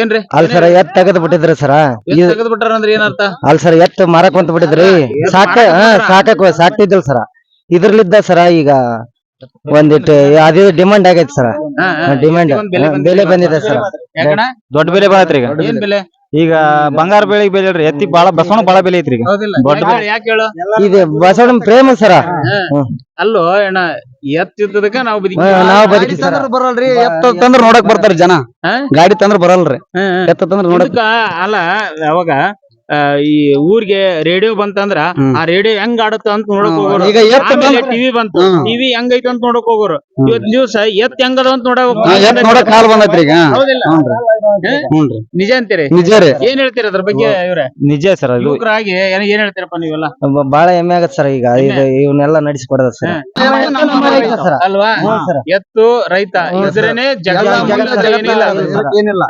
ಏನ್ರಿ? ಅಲ್ ಸರ ಎತ್ ತೆಗೆದು ಬಿಟ್ಟಿದ್ರಿ ಸರ. ತೆಗೆದ್ ಬಿಟ್ಟಾರ ಅಂದ್ರೆ ಏನರ್ಥ? ಅಲ್ ಸರ ಎತ್ ಮಾರಕ್ ಬಿಟ್ಟಿದ್ರಿ. ಸಾಕ? ಸಾಕಕ್ ಸಾಕ್ತಿದ್ದಿಲ್ ಸರ. ಇದ್ರಲಿದ್ದ ಸರ ಈಗ ಒಂದಿಟ್ಟು ಅದೇ ಡಿಮಾಂಡ್ ಆಗೈತಿ ಸರ. ಡಿಮಾಂಡ್ ಬೆಲೆ ಬಂದಿದೆ. ಸರ ಬಂದಿದೆ. ಸರ್. ದೊಡ್ಡ ಬೆಲೆ ಬಾಳತ್ರಿ ಈಗ. ಏನ್ ಬೆಲೆ? ಈಗ ಬಂಗಾರ ಬೆಳೆ ಬೆಲೆ ಇಲ್ರಿ ಎತ್ತಿ ಬಾಳ ಬಸವಣ್ಣ ಬಾಳ ಬೆಲೆ ಐತ್ರಿ ಈಗ. ದೊಡ್ಡ ಯಾಕ್ ಹೇಳು, ಹೇಳು? ಇದು ಬಸವಣ್ಣ ಪ್ರೇಮ ಸರ. ಅಲ್ಲೋ ಅಣ್ಣ ಎತ್ತಿದ್ದದಕ್ಕ ನಾವು ಬದುಕಿ ಹಾ, ನಾವ್ ಬದುಕಿ ಸರ. ಬರಲ್ರಿ ಎತ್ತ ತಂದ್ರ ನೋಡಕ್ ಬರ್ತಾರ ಜನ. ಹಾ? ಗಾಡಿ ತಂದ್ರ ಬರಲ್ರಿ. ಹಾ, ಹಾ. ಎತ್ತ ತಂದ್ರ ನೋಡಕ್ ಇದಕ್ಕ ಅಲ್ಲ ಅವಾಗ ಈ ಊರಿಗೆ ರೇಡಿಯೋ ಬಂತಂದ್ರ ಆ ರೇಡಿಯೋ ಹೆಂಗ್ ಆಡತ್ತ ಅಂತ ನೋಡಕ್ ಹೋಗೋರು. ಈಗ ಎತ್ತ ಬಂದ್ರ- ಟಿವಿ ಬಂತು. ಟಿವಿ ಹೆಂಗೈತ ಅಂತ ನೋಡಕ್ ಹೋಗೋರು. ಇವತ್ ದಿವ್ಸ ಎತ್ ಹೆಂಗದ ಅಂತ ನೋಡಕ್ ಹೌದಿಲ್ಲ. ನಿಜ ಅಂತೀರಿ? ನಿಜ ಏನ್ ಹೇಳ್ತೀರ ಅದ್ರ ಬಗ್ಗೆ ಇವ್ರೆ? ನಿಜ ಸರ್ ಆಗಿ ಯುವಕರಾಗಿ ಏನ್ ಹೇಳ್ತೀರಪ್ಪ ನೀವೆಲ್ಲ? ಬ- ಬಾಳ ಹೆಮ್ಮೆ ಆಗತ್ ಸರ್ ಈಗ. ಇವನ್ನೆಲ್ಲ ನಡೆಸಿಕೊಡದ ಸರ್. ಸರ್. ಅಲ್ವಾ? ಎತ್ತು ರೈತ. ಇದ್ರೇನೆ ಜಗ ಜಗ- ಜಗ- ಏನಿಲ್ಲ.